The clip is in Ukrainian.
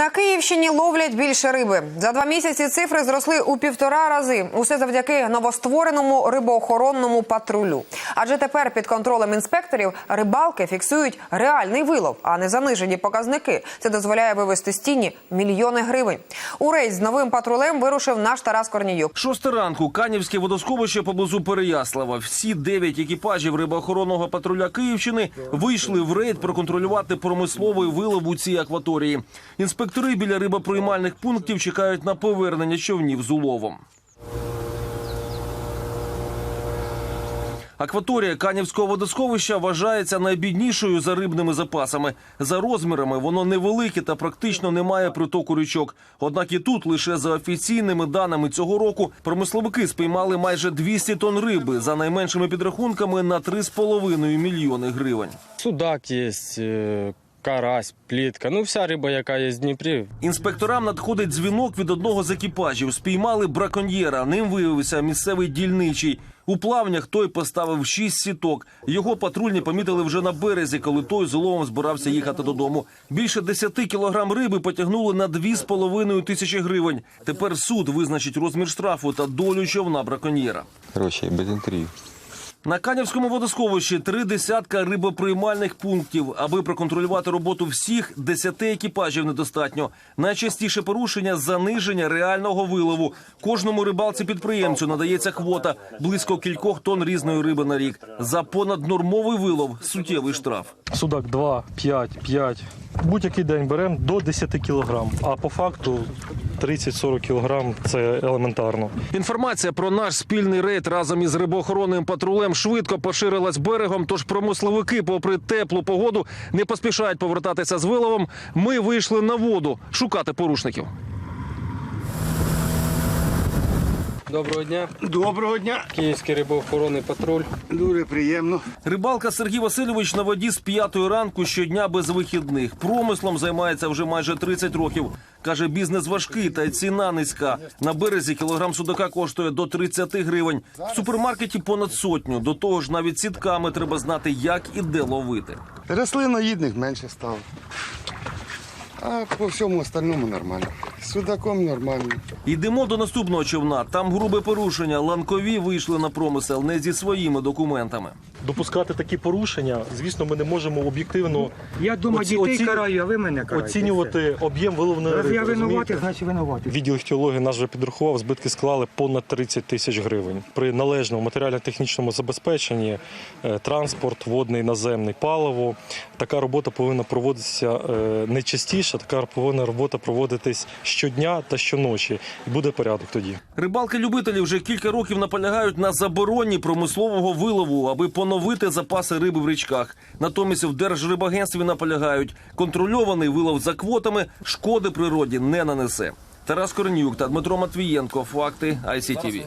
На Київщині ловлять більше риби. За два місяці цифри зросли у півтора рази. Усе завдяки новоствореному рибоохоронному патрулю. Адже тепер під контролем інспекторів рибалки фіксують реальний вилов, а не занижені показники. Це дозволяє вивести з тіні мільйони гривень. У рейс з новим патрулем вирушив наш Тарас Корніюк. Шоста ранку Канівське водосховище поблизу Переяслава. Всі дев'ять екіпажів рибоохоронного патруля Київщини вийшли в рейд проконтролювати промисловий вилов у цій акваторії. Інспектори біля рибоприймальних пунктів чекають на повернення човнів з уловом. Акваторія Канівського водосховища вважається найбіднішою за рибними запасами. За розмірами воно невелике та практично не має притоку річок. Однак і тут лише за офіційними даними цього року промисловики спіймали майже 200 тонн риби за найменшими підрахунками на 3,5 мільйони гривень. Судак є, карась, плітка. Ну, вся риба, яка є в Дніпрі. Інспекторам надходить дзвінок від одного з екіпажів. Спіймали браконьєра. Ним виявився місцевий дільничий. У плавнях той поставив шість сіток. Його патрульні помітили вже на березі, коли той з уловом збирався їхати додому. Більше 10 кілограм риби потягнули на 2,5 тисячі гривень. Тепер суд визначить розмір штрафу та долю човна браконьєра. Короче, без інтерв'ю. На Канівському водосховищі три десятка рибоприймальних пунктів. Аби проконтролювати роботу всіх, десяти екіпажів недостатньо. Найчастіше порушення заниження реального вилову. Кожному рибалці підприємцю надається квота близько кількох тонн різної риби на рік. За понаднормовий вилов суттєвий штраф. Судак 2, 5, 5. Будь-який день беремо до 10 кілограм, а по факту 30-40 кілограм це елементарно. Інформація про наш спільний рейд разом із рибоохоронним патрулем швидко поширилась берегом. Тож промисловики, попри теплу погоду, не поспішають повертатися з виловом. Ми вийшли на воду шукати порушників. Доброго дня. Доброго дня, Київський рибоохоронний патруль. дуже приємно. Рибалка Сергій Васильович на воді з п'ятої ранку щодня без вихідних. Промислом займається вже майже 30 років. Каже, бізнес важкий та й ціна низька. На березі кілограм судака коштує до 30 гривень. В супермаркеті понад сотню. До того ж, навіть сітками треба знати, як і де ловити. Рослиноїдних менше стало. А по всьому остальному нормально. Судаком нормально. Йдемо до наступного човна. Там грубе порушення. Ланкові вийшли на промисел не зі своїми документами. Допускати такі порушення, звісно, ми не можемо об'єктивно Я дома Оці- дітей оці- караю, а ви мене караєте. оцінювати об'єм виловної Раз риби. я винуватий, значить винуватий. Відділ іхтіології наш вже підрахував, збитки склали понад 30 тисяч гривень. При належному матеріально-технічному забезпеченні, е, транспорт, водний, наземний, паливо. Така робота повинна проводитися е, не частіше, така повинна робота проводитись щодня та щоночі. І буде порядок тоді. Рибалки-любителі вже кілька років наполягають на забороні промислового вилову, аби поновити запаси риби в річках. Натомість в Держрибагентстві наполягають, контрольований вилов за квотами шкоди природі не нанесе. Тарас Корнюк та Дмитро Матвієнко. Факти ICTV.